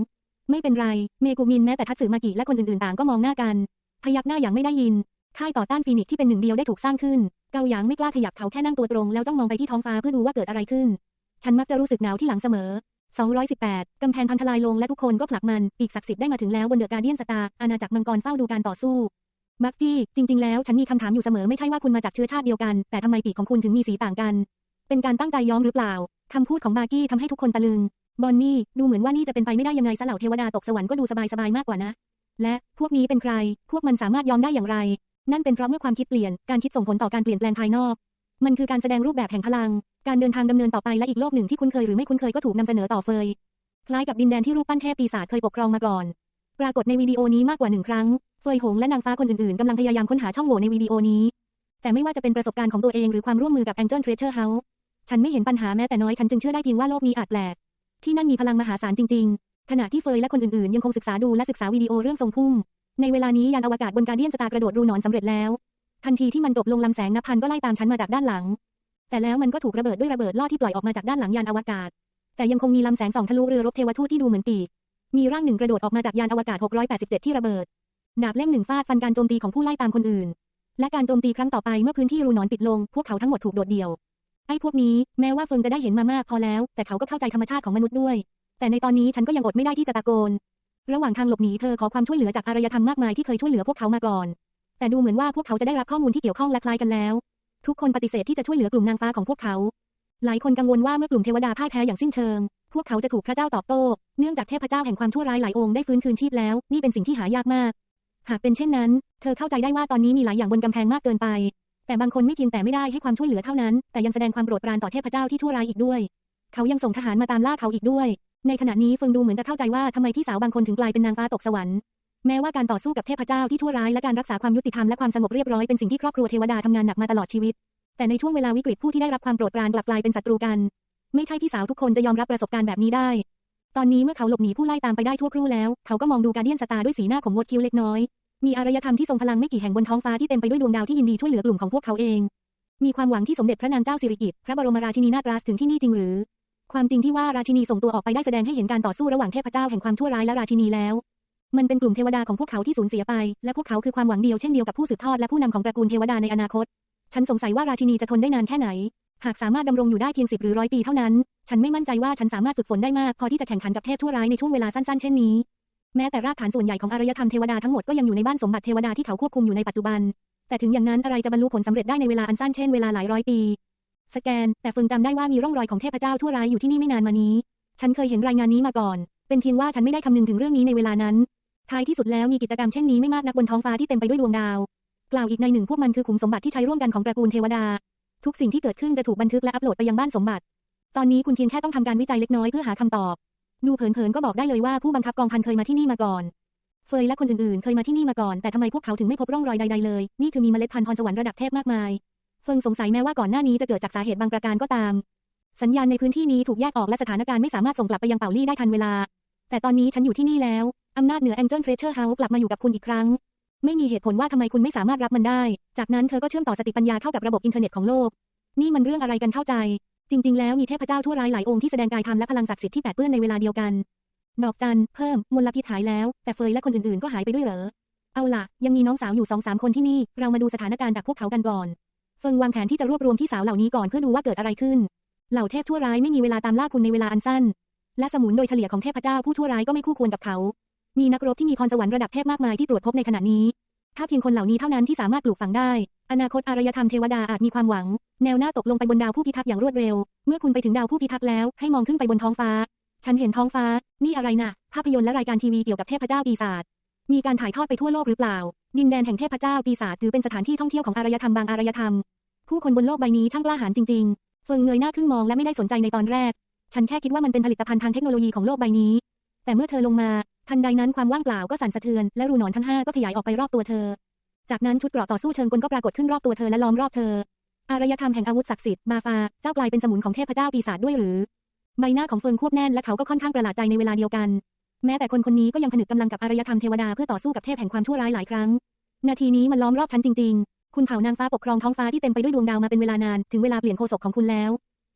ไม่เป็นไร เมกูมินแม้แต่ทัตสึมากิและคนอื่นๆ ต่างก็มองหน้ากัน พยักหน้าอย่างไม่ได้ยิน ค่ายต่อต้านฟีนิกซ์ที่เป็นหนึ่งเดียวได้ถูกสร้างขึ้น เกาหยางไม่กล้าขยับเขาแค่นั่งตัวตรงแล้วจ้องมองไปที่ท้องฟ้าเพื่อดูว่าเกิดอะไรขึ้น ฉันมักจะรู้สึกหนาวที่หลังเสมอ 218 กำแพงพังทลายลงและทุกคนก็ผลักมันปีกศักดิ์สิทธิ์ได้มาถึงแล้วบนเดอะการเดียนสตาร์อาณาจักรมังกรเฝ้าดูการต่อสู้บักจี้ จริง ๆ แล้วฉันมีคำถามอยู่เสมอไม่ใช่ว่าคุณมาจากเชื้อชาติเดียวกัน แต่ทำไมปีกของคุณถึงมีสีต่างกัน เป็นการตั้งใจย้อมหรือเปล่าคำพูดของบากี้ทำให้ทุกคนตะลึง บอนนี่ดูเหมือนว่านี่จะเป็นไปไม่ได้ยังไงซะเหล่าเทวดาตกสวรรค์ก็ดูสบายๆมากกว่านะ และพวกนี้เป็นใคร พวกมันสามารถยอมได้อย่างไร นั่นเป็นเพราะเมื่อความคิดเปลี่ยน การคิดส่งผลต่อการเปลี่ยนแปลงภายนอก มันคือการแสดงรูปแบบแห่งพลัง การเดินทางดำเนินต่อไปและอีกโลกหนึ่งที่คุ้นเคยหรือไม่คุ้นเคยก็ถูกนำเสนอต่อเฟย คล้ายกับดินแดนที่รูปปั้นเทพปีศาจเคยปกครองมาก่อน ปรากฏในวิดีโอนี้มากกว่าหนึ่งครั้ง เฟยหงและนางฟ้าคนอื่นๆกำลังพยายามค้นหาช่องโหว่ในวิดีโอนี้ แต่ไม่ว่าจะเป็นประสบการณ์ของตัวเองหรือความร่วมมือกับ Angel Treasure House ฉันไม่เห็นปัญหาแม้แต่น้อยฉันจึงเชื่อได้เพียงว่าโลกนี้อาจแปลก ที่นั่นมีพลังมหาศาลจริง ๆ ขณะที่เฟยและคนอื่นๆยังคงศึกษาดูและศึกษาวิดีโอเรื่องทรงพุ่ม ในเวลานี้ยานอวกาศบนการเดียนสตากระโดดรูนอนสำเร็จแล้ว ทันทีที่มันจบลงลำแสงนับพันก็ไล่ตามฉันมาจากด้านหลัง แต่แล้วมันก็ถูกระเบิดด้วยระเบิดล่อที่ปล่อยออกมาจากด้านหลังยานอวกาศ แต่ยังคงมีลำแสงส่องทะลุเรือรบเทวทูตที่ดูเหมือนปีก มีร่างหนึ่งกระโดดออกมาจากยานอวกาศ 687 ที่ระเบิดดาบเล่มหนึ่งฟาดฟันการโจมตีของผู้ไล่ตามคนอื่น และการโจมตีครั้งต่อไปเมื่อพื้นที่รูนอนปิดลง พวกเขาทั้งหมดถูกโดดเดี่ยว ไอ้พวกนี้แม้ว่าเฟิงจะได้เห็นมามากพอแล้ว แต่เขาก็เข้าใจธรรมชาติของมนุษย์ด้วย แต่ในตอนนี้ฉันก็ยังอดไม่ได้ที่จะตะโกน ระหว่างทางหลบหนีเธอขอความช่วยเหลือจากอารยธรรมมากมายที่เคยช่วยเหลือพวกเขามาก่อน แต่ดูเหมือนว่าพวกเขาจะได้รับข้อมูลที่เกี่ยวข้องและคล้ายกันแล้ว ทุกคนปฏิเสธที่จะช่วยเหลือกลุ่มนางฟ้าของพวกเขา หลายคนกังวลว่าเมื่อกลุ่มเทวดาพ่ายแพ้อย่างสิ้นเชิง พวกเขาจะถูกพระเจ้าตอบโต้ เนื่องจากเทพเจ้าแห่งความชั่วร้ายหลายองค์ได้ฟื้นคืนชีพแล้ว นี่เป็นสิ่งที่หายากมาก หากเป็นเช่นนั้น เธอเข้าใจได้ว่าตอนนี้มีหลายอย่างบนกำแพงมากเกินไป แต่บางคนไม่เพียงแต่ไม่ได้ให้ความช่วยเหลือเท่านั้น แต่ยังแสดงความโปรดปรานต่อเทพเจ้าที่ชั่วร้ายอีกด้วย เขายังส่งทหารมาตามล่าเขาอีกด้วย ในขณะนี้เฟิงดูเหมือนจะเข้าใจว่าทำไมพี่สาวบางคนถึงกลายเป็นนางฟ้าตกสวรรค์ แม้ว่าการต่อสู้กับเทพเจ้าที่ชั่วร้ายและการรักษาความยุติธรรมและความสงบเรียบร้อยเป็นสิ่งที่ครอบครัวเทวดาทำงานหนักมาตลอดชีวิต แต่ในช่วงเวลาวิกฤตผู้ที่ได้รับความโปรดปรานกลับกลายเป็นศัตรูกัน ไม่ใช่พี่สาวทุกคนจะยอมรับประสบการณ์แบบนี้ได้ ตอนนี้เมื่อเขาหลบหนีผู้ไล่ตามไปได้ทั่วครู่แล้ว เขาก็มองดูการเดียนสตาร์ด้วยสีหน้าของวดคิ้วเล็กน้อย มีอารยธรรมที่ทรงพลังไม่กี่แห่งบนท้องฟ้าที่เต็มไปด้วยดวงดาวที่ยินดีช่วยเหลือกลุ่มของพวกเขาเอง มีความหวังที่สมเด็จพระนางเจ้าสิริกิติ์พระบรมราชินีนาถราชถึงที่นี่จริงหรือ ความจริงที่ว่าราชินีส่งตัวออกไปได้แสดงให้เห็นการต่อสู้ระหว่างเทพเจ้าแห่งความชั่วร้ายและราชินีแล้ว มันเป็นกลุ่มเทวดาของพวกเขาที่สูญเสียไป และพวกเขาคือความหวังเดียวเช่นเดียวกับผู้สืบทอดและผู้นำของตระกูลเทวดาในอนาคต ฉันสงสัยว่าราชินีจะทนได้นานแค่ไหน หากสามารถดำรงอยู่ได้เพียงสิบหรือร้อยปีเท่านั้น ฉันไม่มั่นใจว่าฉันสามารถฝึกฝนได้มากพอที่จะแข่งขันกับเทพชั่วร้ายในช่วงเวลาสั้นๆ เช่นนี้ แม้แต่รากฐานส่วนใหญ่ของอารยธรรมเทวดาทั้งหมดก็ยังอยู่ในบ้านสมบัติเทวดาที่เขาควบคุมอยู่ในปัจจุบัน แต่ถึงอย่างนั้นอะไรจะบรรลุผลสำเร็จได้ในเวลาอันสั้นเช่นเวลาหลายร้อยปี สแกน แต่เฟิงจำได้ว่ามีร่องรอยของเทพเจ้าชั่วร้ายอยู่ที่นี่ไม่นานมานี้ ฉันเคยเห็นรายงานนี้มาก่อน เป็นเพียงว่าฉันไม่ได้คำนึงถึงเรื่องนี้ในเวลานั้น ท้ายที่สุดแล้วมีกิจกรรมเช่นนี้ไม่มากนักบนท้องฟ้าที่เต็มไปด้วยดวงดาว กล่าวอีกในหนึ่งพวกมันคือขุมสมบัติที่ใช้ร่วมกันของตระกูลเทวดา ทุกสิ่งที่เกิดขึ้นจะถูกบันทึกและอัปโหลดไปยังบ้านสมบัติ ตอนนี้คุณเพียงแค่ต้องทำการวิจัยเล็กน้อยเพื่อหาคำตอบ ดูเผินๆก็บอกได้เลยว่าผู้บังคับกองพันเคยมาที่นี่มาก่อนเฟยและคนอื่นๆ เคยมาที่นี่มาก่อนแต่ทำไมพวกเขาถึงไม่พบร่องรอยใดๆเลย นี่คือมีเมล็ดพันธุ์พรสวรรค์ระดับเทพมากมาย เฟิงสงสัยแม้ว่าก่อนหน้านี้จะเกิดจากสาเหตุบางประการก็ตาม สัญญาณในพื้นที่นี้ถูกแยกออกและสถานการณ์ไม่สามารถส่งกลับไปยังเป่าลี่ได้ทันเวลา แต่ตอนนี้ฉันอยู่ที่นี่แล้ว อำนาจเหนือ Angel Treasure House กลับมาอยู่กับคุณอีกครั้ง ไม่มีเหตุผลว่าทำไมคุณไม่สามารถรับมันได้ จากนั้นเธอก็เชื่อมต่อสติปัญญาเข้ากับระบบอินเทอร์เน็ตของโลก นี่มันเรื่องอะไรกันเข้าใจ จริง ๆ แล้วมีเทพเจ้าทั่วร้ายหลายองค์ที่แสดงกายธรรมและพลังศักดิ์สิทธิ์ที่แปดเปื้อนในเวลาเดียวกัน ดอกจันเพิ่มมลพิษหายแล้ว แต่เฟยและคนอื่นๆก็หายไปด้วยเหรอ เอาล่ะ ยังมีน้องสาวอยู่สองสามคนที่นี่ เรามาดูสถานการณ์จากพวกเขากันก่อน เฟิงวางแผนที่จะรวบรวมพี่สาวเหล่านี้ก่อนเพื่อดูว่าเกิดอะไรขึ้น เหล่าเทพชั่วร้ายไม่มีเวลาตามล่าคุณในเวลาอันสั้น และสมุนโดยเฉลี่ยของเทพเจ้าผู้ชั่วร้ายก็ไม่คู่ควรกับเขา มีนักรบที่มีพรสวรรค์ระดับเทพมากมายที่ตรวจพบในขณะนี้ ถ้าเพียงคนเหล่านี้เท่านั้นที่สามารถปลูกฝังได้ อนาคตอารยธรรมเทวดาอาจมีความหวัง แนวหน้าตกลงไปบนดาวผู้พิทักษ์อย่างรวดเร็ว เมื่อคุณไปถึงดาวผู้พิทักษ์แล้วให้มองขึ้นไปบนท้องฟ้า ฉันเห็นท้องฟ้า นี่อะไรนะภาพยนตร์และรายการทีวีเกี่ยวกับเทพเจ้าปีศาจ มีการถ่ายทอดไปทั่วโลกหรือเปล่า ดินแดนแห่งเทพเจ้าปีศาจถือเป็นสถานที่ท่องเที่ยวของอารยธรรมบางอารยธรรม ผู้คนบนโลกใบนี้ช่างกล้าหาญจริงๆ เฟิงเงยหน้าขึ้นมองและไม่ได้สนใจในตอนแรก ฉันแค่คิดว่ามันเป็นผลิตภัณฑ์ทางเทคโนโลยีของโลกใบนี้ แต่เมื่อเธอลงมา ทันใดนั้นความว่างเปล่าก็สั่นสะเทือนและรูหนอนทั้งห้าก็ขยายออกไปรอบตัวเธอ จากนั้นชุดเกราะต่อสู้เชิงกลก็ปรากฏขึ้นรอบตัวเธอและล้อมรอบเธอ อารยธรรมแห่งอาวุธศักดิ์สิทธิ์มาฟาเจ้ากลายเป็นสมุนของเทพเจ้าปีศาจด้วยหรือ ใบหน้าของเฟิงควบแน่นและเขาก็ค่อนข้างประหลาดใจในเวลาเดียวกัน แม้แต่คนคนนี้ก็ยังผนึกกำลังกับอารยธรรมเทวดาเพื่อต่อสู้กับเทพแห่งความชั่วร้ายหลายครั้ง นาทีนี้มันล้อมรอบฉันจริง ๆ คุณเผ่านางฟ้าปกครองท้องฟ้าที่เต็มไปด้วยดวงดาวมาเป็นเวลานาน ถึงเวลาเปลี่ยนโคศกของคุณแล้ว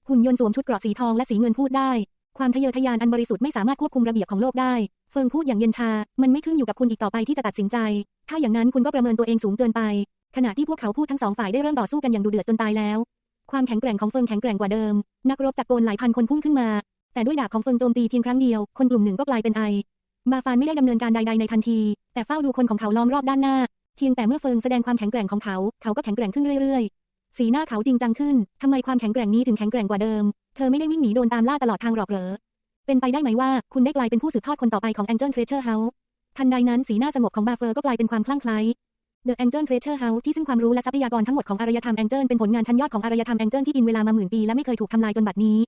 หุ่นยนต์สวมชุดเกราะสีทองและสีเงินพูดได้ ความทะเยอทะยานอันบริสุทธิ์ไม่สามารถควบคุมระเบียบของโลกได้ เฟิงพูดอย่างเย็นชา มันไม่ขึ้นอยู่กับคุณอีกต่อไปที่จะตัดสินใจ ถ้าอย่างนั้นคุณก็ประเมินตัวเองสูงเกินไป ขณะที่พวกเขาพูดทั้งสองฝ่ายได้เริ่มต่อสู้กันอย่างดุเดือดจนตายแล้ว ความแข็งแกร่งของเฟิงแข็งแกร่งกว่าเดิม นักรบจากโกนหลายพันคนพุ่งขึ้นมา แต่ด้วยดาบของเฟิงโจมตีเพียงครั้งเดียว คนกลุ่มหนึ่งก็กลายเป็นไอ มาฟานไม่ได้ดำเนินการใดๆในทันที แต่เฝ้าดูคนของเขาล้อมรอบด้านหน้า เพียงแต่เมื่อเฟิงแสดงความแข็งแกร่งของเขา เขาก็แข็งแกร่งขึ้นเรื่อยๆ สีหน้าเขาจริงจังขึ้น ทำไมความแข็งแกร่งนี้ถึงแข็งแกร่งกว่าเดิม เธอไม่ได้วิ่งหนีโดนตามล่าตลอดทางหรอกเหรอ เป็นไปได้ไหมว่าคุณได้กลายเป็นผู้สืบทอดคนต่อไปของ Angel Treasure House ทันใดนั้นสีหน้าสงบของบาเฟอร์ก็กลายเป็นความคลั่งไคล้ The Angel Treasure House ที่ซึ่งความรู้และทรัพยากรทั้งหมดของอารยธรรม Angel เป็นผลงานชั้นยอดของอารยธรรม Angel ที่กินเวลามาหมื่นปีและไม่เคยถูกทำลายจนบัดนี้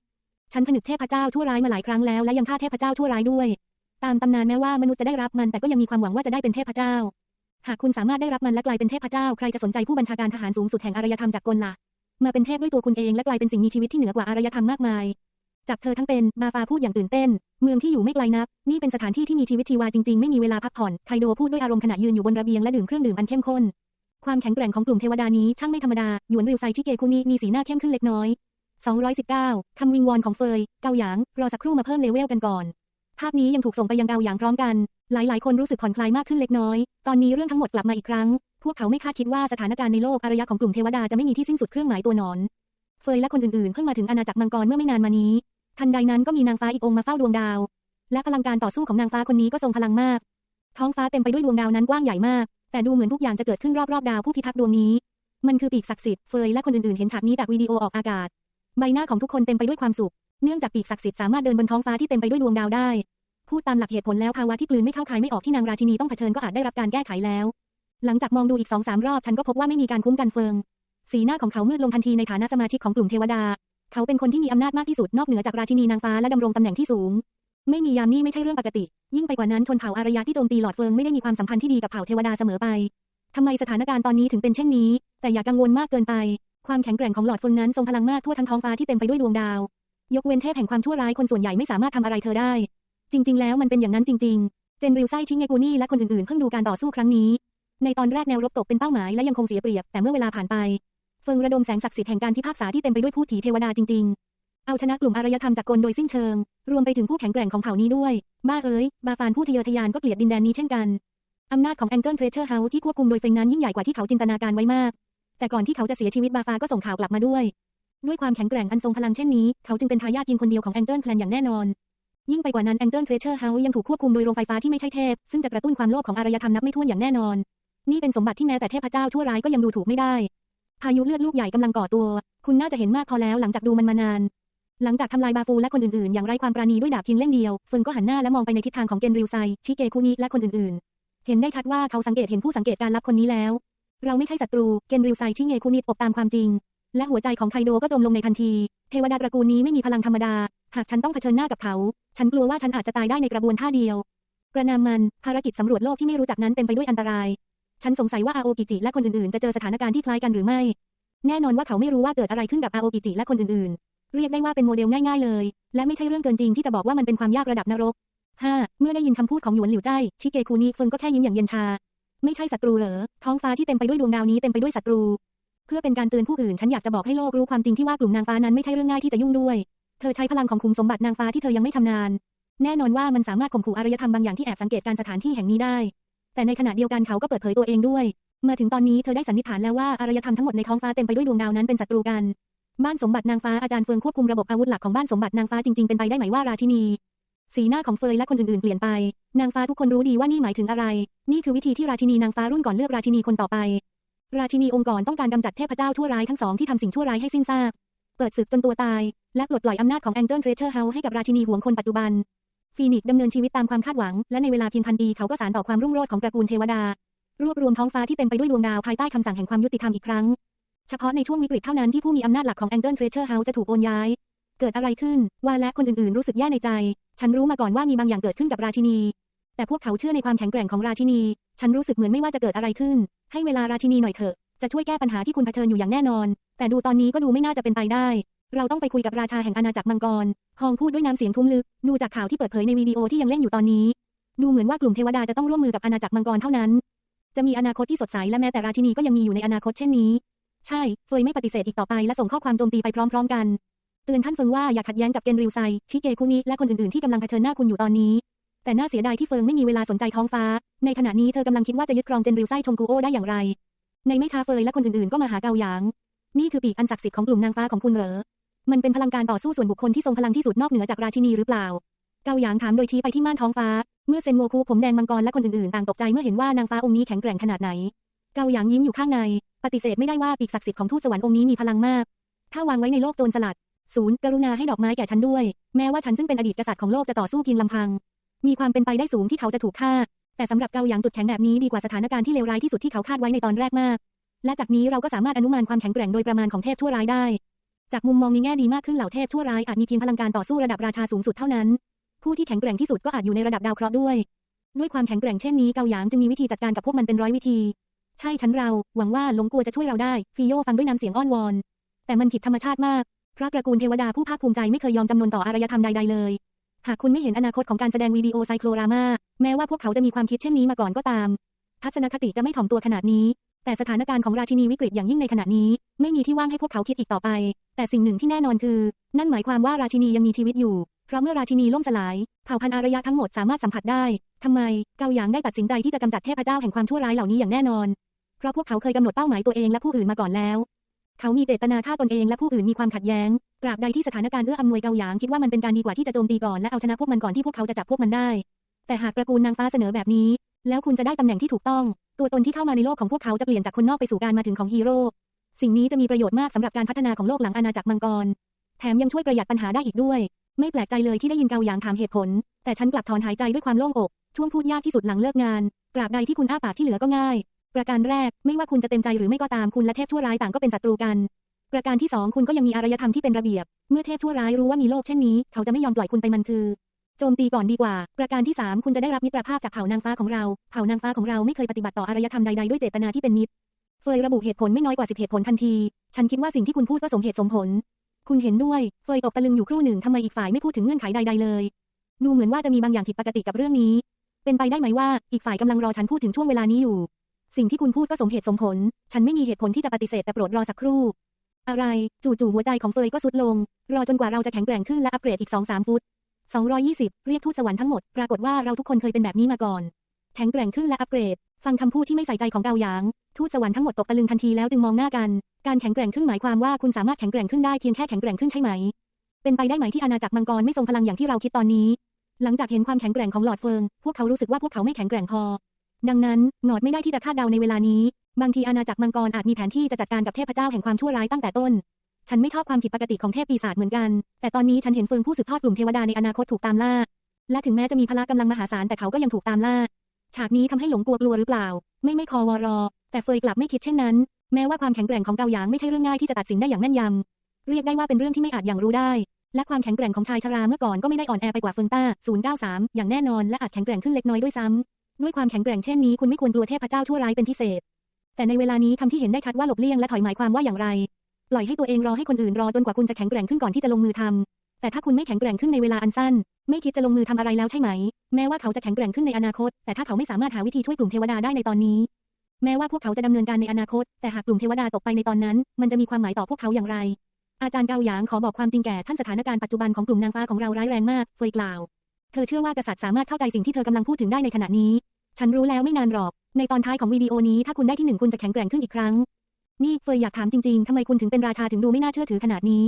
ฉันผนึกเทพเจ้าชั่วร้ายมาหลายครั้งแล้วและยังฆ่าเทพเจ้าชั่วร้ายด้วย ตามตำนานแม้ว่ามนุษย์จะได้รับมันแต่ก็ยังมีความหวังว่าจะได้เป็นเทพเจ้า หากคุณสามารถได้รับมันและกลายเป็นเทพเจ้าใครจะสนใจผู้บัญชาการทหารสูงสุดแห่งอารยธรรมจากกลล่ะ มาเป็นเทพด้วยตัวคุณเองและกลายเป็นสิ่งมีชีวิตที่เหนือกว่าอารยธรรมมากมายจับเธอทั้งเป็นมาฟาพูดอย่างตื่นเต้น เมืองที่อยู่ไม่ไกลนัก นี่เป็นสถานที่ที่มีชีวิตชีวาจริงๆ ไม่มีเวลาพักผ่อนไคโดพูดด้วยอารมณ์ขณะยืนอยู่บนระเบียงและดื่มเครื่องดื่มอันเข้มข้น ความแข็งแกร่งของกลุ่มเทวดานี้ช่างไม่ธรรมดา หยวนริวไซชิเกคุนิมีสีหน้าเข้มขึ้นเล็กน้อย 219 คำวิงวอนของเฟย เกาหยาง รอสักครู่มาเพิ่มเลเวลกันก่อน ภาพนี้ยังถูกส่งไปยังเกาหยางพร้อมกัน หลายๆ คนรู้สึกผ่อนคลายมากขึ้นเล็กน้อย ตอนนี้เรื่องทั้งหมดกลับมาอีกครั้ง พวกเขาไม่คาดคิดว่าสถานการณ์ในโลกอารยะของกลุ่มเทวดาจะไม่มีที่สิ้นสุดเครื่องหมายตัวหนอน เฟยและคนอื่นๆ เพิ่งมาถึงอาณาจักรมังกรเมื่อไม่นานมานี้ ทันใดนั้นก็มีนางฟ้าอีกองค์มาเฝ้าดวงดาว และพลังการต่อสู้ของนางฟ้าคนนี้ก็ทรงพลังมาก ท้องฟ้าเต็มไปด้วยดวงดาวนั้นกว้างใหญ่มาก แต่ดูเหมือนทุกอย่างจะเกิดขึ้นรอบๆดาวผู้พิทักษ์ดวงนี้ มันคือปีกศักดิ์สิทธิ์ เฟยและคนอื่นๆ เห็นฉากนี้จากวิดีโอออกอากาศ ใบหน้าของทุกคนเต็มไปด้วยความสุข เนื่องจากปีกศักดิ์สิทธิ์สามารถเดินบนท้องฟ้าที่เต็มไปด้วยดวงดาวได้ พูดตามหลักเหตุผลแล้วภาวะที่กลืนไม่เข้าคายไม่ออกที่นางราชินีต้องเผชิญก็อาจได้รับการแก้ไขแล้ว หลังจากมองดูอีกสองสามรอบฉันก็พบว่าไม่มีการคุ้มกันเฟิงสีหน้าของเขามืดลงทันทีในฐานะสมาชิกของกลุ่มเทวดา เขาเป็นคนที่มีอำนาจมากที่สุดนอกเหนือจากราชินีนางฟ้าและดำรงตำแหน่งที่สูง ไม่มียามนี่ไม่ใช่เรื่องปกติ ยิ่งไปกว่านั้นชนเผ่าอารยะที่โจมตีหลอดเฟิงไม่ได้มีความสัมพันธ์ที่ดีกับเผ่าเทวดาเสมอไปทำไมสถานการณ์ตอนนี้ถึงเป็นเช่นนี้ แต่อย่ากังวลมากเกินไป ความแข็งแกร่งของหลอดฟิงนั้นทรงพลังมากทั่วทั้งท้องฟ้าที่เต็มไปด้วยดวงดาว ยกเว้นเทพแห่งความชั่วร้ายคนส่วนใหญ่ไม่สามารถทำอะไรเธอได้ จริง ๆ แล้วมันเป็นอย่างนั้นจริง ๆ เจนริวไซชิงเงกูนี่และคนอื่นๆเพิ่งดูการต่อสู้ครั้งนี้ ในตอนแรกแนวรบตกเป็นเป้าหมายและยังคงเสียเปรียบ แต่เมื่อเวลาผ่านไปเฟิงระดมแสงศักดิ์สิทธิ์แห่งการพิพากษาที่เต็มไปด้วยพูดผีเทวดาจริง ๆ เอาชนะกลุ่มอารยธรรมจากกลโดยสิ้นเชิง รวมไปถึงผู้แข็งแกร่งของเผ่านี้ด้วย บ้าเอ๋ย บาฟานผู้ทะเยอทะยานก็เกลียดดินแดนนี้เช่นกัน อำนาจของ Angel Treasure House ที่ควบคุมโดยเฟงนั้นยิ่งใหญ่กว่าที่เขาจินตนาการไว้มาก แต่ก่อนที่เขาจะเสียชีวิตบาฟาก็ส่งข่าวกลับมาด้วย ด้วยความแข็งแกร่งอันทรงพลังเช่นนี้ เขาจึงเป็นทายาทเพียงคนเดียวของ Angel Clan อย่างแน่นอน ยิ่งไปกว่านั้น Angel Treasure House ยังถูกควบคุมโดยโรงไฟฟ้าที่ไม่ใช่เทพ ซึ่งจะกระตุ้นความโลภของอารยธรรมนับไม่ถ้วนอย่างแน่นอน นี่เป็นสมบัติที่แม้แต่เทพเจ้าชั่วร้ายก็ยังดูถูกไม่ได้ พายุเลือดลูกใหญ่กำลังก่อตัว คุณน่าจะเห็นมากพอแล้วหลังจากดูมันมานาน หลังจากทำลายบาฟูและคนอื่นๆ อย่างไร้ความปราณีด้วยดาบเพียงเล่มเดียวเฟิงก็หันหน้าและมองไปในทิศทางของเกนริวไซชิเกคุนิและคนอื่นๆ เห็นได้ชัดว่าเขาสังเกตเห็นผู้สังเกตการลับคนนี้แล้ว เราไม่ใช่ศัตรู เกนริวไซชิเงคุนิปกตามความจริง และหัวใจของไคโดก็จมลงในทันที เทวดาตระกูลนี้ไม่มีพลังธรรมดา หากฉันต้องเผชิญหน้ากับเขา ฉันกลัวว่าฉันอาจจะตายได้ในกระบวนท่าเดียว กระนำมัน ภารกิจสำรวจโลกที่ไม่รู้จักนั้นเต็มไปด้วยอันตราย ฉันสงสัยว่าอาโอกิจิและคนอื่นๆ จะเจอสถานการณ์ที่คล้ายกันหรือไม่ แน่นอนว่าเขาไม่รู้ว่าเกิดอะไรขึ้นกับอาโอกิจิและคนอื่นๆ เรียกได้ว่าเป็นโมเดลง่ายๆเลย และไม่ใช่เรื่องเกินจริงที่จะบอกว่ามันเป็นความยากระดับนรก 5. เมื่อได้ยินคำพูดของหยวนหลิวใจ้ชิเกคุนิเฟิงก็แค่ยิ้มอย่างเย็นชา ไม่ใช่ศัตรูเหรอ ท้องฟ้าที่เต็มไปด้วยดวงดาวนี้เต็มไปด้วยศัตรู เพื่อเป็นการเตือนผู้อื่น ฉันอยากจะบอกให้โลกรู้ความจริงที่ว่ากลุ่มนางฟ้านั้นไม่ใช่เรื่องง่ายที่จะยุ่งด้วย เธอใช้พลังของคุมสมบัตินางฟ้าที่เธอยังไม่ชำนาญ แน่นอนว่ามันสามารถข่มขู่อารยธรรมบางอย่างที่แอบสังเกตการสถานที่แห่งนี้ได้ แต่ในขณะเดียวกันเขาก็เปิดเผยตัวเองด้วย มาถึงตอนนี้เธอได้สันนิษฐานแล้วว่าอารยธรรมทั้งหมดในท้องฟ้าเต็มไปด้วยดวงดาวนั้นเป็นศัตรูกัน บ้านสมบัตินางฟ้าอาจารย์เฟืองควบคุมระบบอาวุธหลักของบ้านสมบัตินางฟ้าจริงๆเป็นไปได้ไหมว่าราชินี สีหน้าของเฟยและคนอื่นๆ เปลี่ยนไป นางฟ้าทุกคนรู้ดีว่านี่หมายถึงอะไร นี่คือวิธีที่ราชินีนางฟ้ารุ่นก่อนเลือกราชินีคนต่อไป ราชินีองค์กรต้องการกำจัดเทพเจ้าชั่วร้ายทั้งสองที่ทำสิ่งชั่วร้ายให้สิ้นซาก เปิดศึกจนตัวตาย และปลดปล่อยอำนาจของแองเจิลเทรเชอร์เฮาให้กับราชินีหวงคนปัจจุบัน ฟีนิกซ์ดำเนินชีวิตตามความคาดหวัง และในเวลาเพียงพันปีเขาก็สานต่อความรุ่งโรจน์ของตระกูลเทวดา รวบรวมท้องฟ้าที่เต็มไปด้วยดวงดาวภายใต้คำสั่งแห่งความยุติธรรมอีกครั้ง เฉพาะในช่วงวิกฤตเท่านั้นที่ผู้มีอำนาจหลักของแองเจิลเทรเชอร์เฮาจะถูกโอนย้าย เกิดอะไรขึ้นว่าและคนอื่นๆรู้สึกแย่ในใจ ฉันรู้มาก่อนว่ามีบางอย่างเกิดขึ้นกับราชินี แต่พวกเขาเชื่อในความแข็งแกร่งของราชินี ฉันรู้สึกเหมือนไม่ว่าจะเกิดอะไรขึ้น ให้เวลาราชินีหน่อยเถอะ จะช่วยแก้ปัญหาที่คุณเผชิญอยู่อย่างแน่นอน แต่ดูตอนนี้ก็ดูไม่น่าจะเป็นไปได้ เราต้องไปคุยกับราชาแห่งอาณาจักรมังกร ฮองพูดด้วยน้ำเสียงทุ้มลึก ดูจากข่าวที่เปิดเผยในวิดีโอที่ยังเล่นอยู่ตอนนี้ ดูเหมือนว่ากลุ่มเทวดาจะต้องร่วมมือกับอาณาจักรมังกรเท่านั้น จะมีอนาคตที่สดใสและแม้แต่ราชินีก็ยังมีอยู่ในอนาคตเช่นนี้ ใช่ เฟยไม่ปฏิเสธอีกต่อไปและส่งข้อความโจมตีไปพร้อม ๆ กัน เตือนท่านเฟิงว่าอย่าขัดแย้งกับเกนริวไซ ชิเกคุนิและคนอื่นๆที่กำลังเผชิญหน้าคุณอยู่ตอนนี้ แต่น่าเสียดายที่เฟิงไม่มีเวลาสนใจท้องฟ้า ในขณะนี้เธอกำลังคิดว่าจะยึดครองเจนริวไซชงกูโอได้อย่างไร ในไม่ช้าเฟยและคนอื่นๆก็มาหาเกาหยาง นี่คือปีกอันศักดิ์สิทธิ์ของกลุ่มนางฟ้าของคุณเหรอ มันเป็นพลังการต่อสู้ส่วนบุคคลที่ทรงพลังที่สุดนอกเหนือจากราชินีหรือเปล่า เกาหยางถามโดยชี้ไปที่ม่านท้องฟ้า เมื่อเซนโงคูผมแดงมังกรและคนอื่นๆต่างตกใจเมื่อเห็นว่านางฟ้าองค์นี้แข็งแกร่งขนาดไหน เกาหยางยิ้มอยู่ข้างใน ปฏิเสธไม่ได้ว่าปีกศักดิ์สิทธิ์ของทูตสวรรค์องค์นี้มีพลังมาก ถ้าวางไว้ในโลกโจรสลัด ศูนย์กรุณาให้ดอกไม้แก่ฉันด้วย แม้ว่าฉันซึ่งเป็นอดีตกษัตริย์ของโลกจะต่อสู้เพียงลำพัง มีความเป็นไปได้สูงที่เขาจะถูกฆ่า แต่สำหรับเกาหยางจุดแข็งแบบนี้ดีกว่าสถานการณ์ที่เลวร้ายที่สุดที่เขาคาดไว้ในตอนแรกมาก และจากนี้เราก็สามารถอนุมานความแข็งแกร่งโดยประมาณของเทพชั่วร้ายได้ จากมุมมองในแง่ดีมากขึ้นเหล่าเทพชั่วร้ายอาจมีเพียงพลังการต่อสู้ระดับราชาสูงสุดเท่านั้น ผู้ที่แข็งแกร่งที่สุดก็อาจอยู่ในระดับดาวเคราะห์ด้วย ด้วยความแข็งแกร่งเช่นนี้เกาหยางจึงมีวิธีจัดการกับพวกมันเป็นร้อยวิธี ใช่ฉันเราหวังว่าหลงกัวจะช่วยเราได้ฟิโยฟังด้วยน้ำเสียงอ้อนวอนแต่มันผิดธรรมชาติมาก พระตระกูลเทวดาผู้ภาคภูมิใจไม่เคยยอมจำนนต่ออารยธรรมใดๆเลย หากคุณไม่เห็นอนาคตของการแสดงวิดีโอไซโคลรามา แม้ว่าพวกเขาจะมีความคิดเช่นนี้มาก่อนก็ตาม ทัศนคติจะไม่ถ่อมตัวขนาดนี้ แต่สถานการณ์ของราชินีวิกฤตอย่างยิ่งในขณะนี้ ไม่มีที่ว่างให้พวกเขาคิดอีกต่อไป แต่สิ่งหนึ่งที่แน่นอนคือ นั่นหมายความว่าราชินียังมีชีวิตอยู่ เพราะเมื่อราชินีล่มสลาย เผ่าพันธุ์อารยะทั้งหมดสามารถสัมผัสได้ทำไมเกาหยางได้ตัดสินใจที่จะกำจัดเทพเจ้าแห่งความชั่วร้ายเหล่านี้อย่างแน่นอน เพราะพวกเขาเคยกำหนดเป้าหมายตัวเองและผู้อื่นมาก่อนแล้ว เขามีเจตนาฆ่าตนเองและผู้อื่นมีความขัดแย้ง ตราบใดที่สถานการณ์เอื้ออำนวยเกาหยางคิดว่ามันเป็นการดีกว่าที่จะโจมตีก่อนและเอาชนะพวกมันก่อนที่พวกเขาจะจับพวกมันได้ แต่หากตระกูลนางฟ้าเสนอแบบนี้ แล้วคุณจะได้ตำแหน่งที่ถูกต้อง ตัวตนที่เข้ามาในโลกของพวกเขาจะเปลี่ยนจากคนนอกไปสู่การมาถึงของฮีโร่ สิ่งนี้จะมีประโยชน์มากสำหรับการพัฒนาของโลกหลังอาณาจักรมังกร แถมยังช่วยประหยัดปัญหาได้อีกด้วย ไม่แปลกใจเลยที่ได้ยินเกาหยางถามเหตุผล แต่ฉันกลับถอนหายใจด้วยความโล่งอก ช่วงพูดยากที่สุดหลังเลิกงาน ตราบใดที่คุณอ้าปากที่เหลือก็ง่าย ประการแรก ไม่ว่าคุณจะเต็มใจหรือไม่ก็ตามคุณและเทพชั่วร้ายต่างก็เป็นศัตรูกัน ประการที่สองคุณก็ยังมีอารยธรรมที่เป็นระเบียบ เมื่อเทพชั่วร้ายรู้ว่ามีโลกเช่นนี้ เขาจะไม่ยอมปล่อยคุณไปมันคือโจมตีก่อนดีกว่า ประการที่สามคุณจะได้รับมิตรภาพจากเผ่านางฟ้าของเรา เผ่านางฟ้าของเราไม่เคยปฏิบัติต่ออารยธรรมใดๆด้วยเจตนาที่เป็นมิตร เฟยระบุเหตุผลไม่น้อยกว่าสิบเหตุผลทันที ฉันคิดว่าสิ่งที่คุณพูดก็สมเหตุสมผล คุณเห็นด้วย เฟยตกตะลึงอยู่ครู่หนึ่งทำไมอีกฝ่ายไม่พูดถึงเงื่อนไขใดๆเลย ดูเหมือนว่าจะมีบางอย่างผิดปกติกับเรื่องนี้ เป็นไปได้ไหมว่าอีกฝ่ายกำลังรอฉันพูดถึงช่วงเวลานี้อยู่ สิ่งที่คุณพูดก็สมเหตุสมผล ฉันไม่มีเหตุผลที่จะปฏิเสธแต่โปรดรอสักครู่ อะไร จู่ๆหัวใจของเฟยก็สุดลง รอจนกว่าเราจะแข็งแกร่งขึ้นและอัปเกรดอีก2-3ฟุต220 เรียกทูตสวรรค์ทั้งหมด ปรากฏว่าเราทุกคนเคยเป็นแบบนี้มาก่อน แข็งแกร่งขึ้นและอัปเกรด ฟังคำพูดที่ไม่ใส่ใจของเกาหยาง ทูตสวรรค์ทั้งหมดตกตะลึงทันทีแล้วจึงมองหน้ากัน การแข็งแกร่งขึ้นหมายความว่าคุณสามารถแข็งแกร่งขึ้นได้เพียงแค่แข็งแกร่งขึ้นใช่ไหม เป็นไปได้ไหมที่อาณาจักรมังกรไม่ทรงพลังอย่างที่เราคิดตอนนี้ หลังจากเห็นความแข็งแกร่งของหลอดเฟิง พวกเขารู้สึกว่าพวกเขาไม่แข็งแกร่งพอ ดังนั้นหงอดไม่ได้ที่จะคาดเดาในเวลานี้ บางทีอาณาจักรมังกรอาจมีแผนที่จะจัดการกับเทพเจ้าแห่งความชั่วร้ายตั้งแต่ต้น ฉันไม่ชอบความผิดปกติของเทพปีศาจเหมือนกัน แต่ตอนนี้ฉันเห็นเฟิงผู้สืบทอดกลุ่มเทวดาในอนาคตถูกตามล่า และถึงแม้จะมีพละกำลังมหาศาลแต่เขาก็ยังถูกตามล่า ฉากนี้ทำให้หลงกลัวกลัวหรือเปล่า ไม่ไม่คอวอรอ แต่เฟยกลับไม่คิดเช่นนั้น แม้ว่าความแข็งแกร่งของเกาหยางไม่ใช่เรื่องง่ายที่จะตัดสินได้อย่างแม่นยำเรียกได้ว่าเป็นเรื่องที่ไม่อาจอย่างรู้ได้ และความแข็งแกร่งของชายชราเมื่อก่อนก็ไม่ได้อ่อนแอไปกว่าเฟิงต้า093อย่างแน่นอนและอาจแข็งแกร่งขึ้นเล็กน้อยด้วยซ้ำ ด้วยความแข็งแกร่งเช่นนี้คุณไม่ควรกลัวเทพเจ้าชั่วร้ายเป็นพิเศษ แต่ในเวลานี้คำที่เห็นได้ชัดว่าหลบเลี่ยงและถอยหมายความว่าอย่างไร ปล่อยให้ตัวเองรอให้คนอื่นรอจนกว่าคุณจะแข็งแกร่งขึ้นก่อนที่จะลงมือทำแต่ถ้าคุณไม่แข็งแกร่งขึ้นในเวลาอันสั้น ไม่คิดจะลงมือทำอะไรแล้วใช่ไหม แม้ว่าเขาจะแข็งแกร่งขึ้นในอนาคต แต่ถ้าเขาไม่สามารถหาวิธีช่วยกลุ่มเทวดาได้ในตอนนี้ แม้ว่าพวกเขาจะดำเนินการในอนาคต แต่หากกลุ่มเทวดาตกไปในตอนนั้น มันจะมีความหมายต่อพวกเขาอย่างไรอาจารย์เกาหยางขอบอกความจริงแก่ท่านสถานการณ์ปัจจุบันของกลุ่มนางฟ้าของเราร้ายแรงมากเฟยกล่าว เธอเชื่อว่ากษัตริย์สามารถเข้าใจสิ่งที่เธอกำลังพูดถึงได้ในขณะนี้ ฉันรู้แล้วไม่นานหรอก ในตอนท้ายของวิดีโอนี้ถ้าคุณได้ที่หนึ่งคุณจะแข็งแกร่งขึ้นอีกครั้ง นี่เฟยอยากถามจริงๆทำไมคุณถึงเป็นราชาถึงดูไม่น่าเชื่อถือขนาดนี้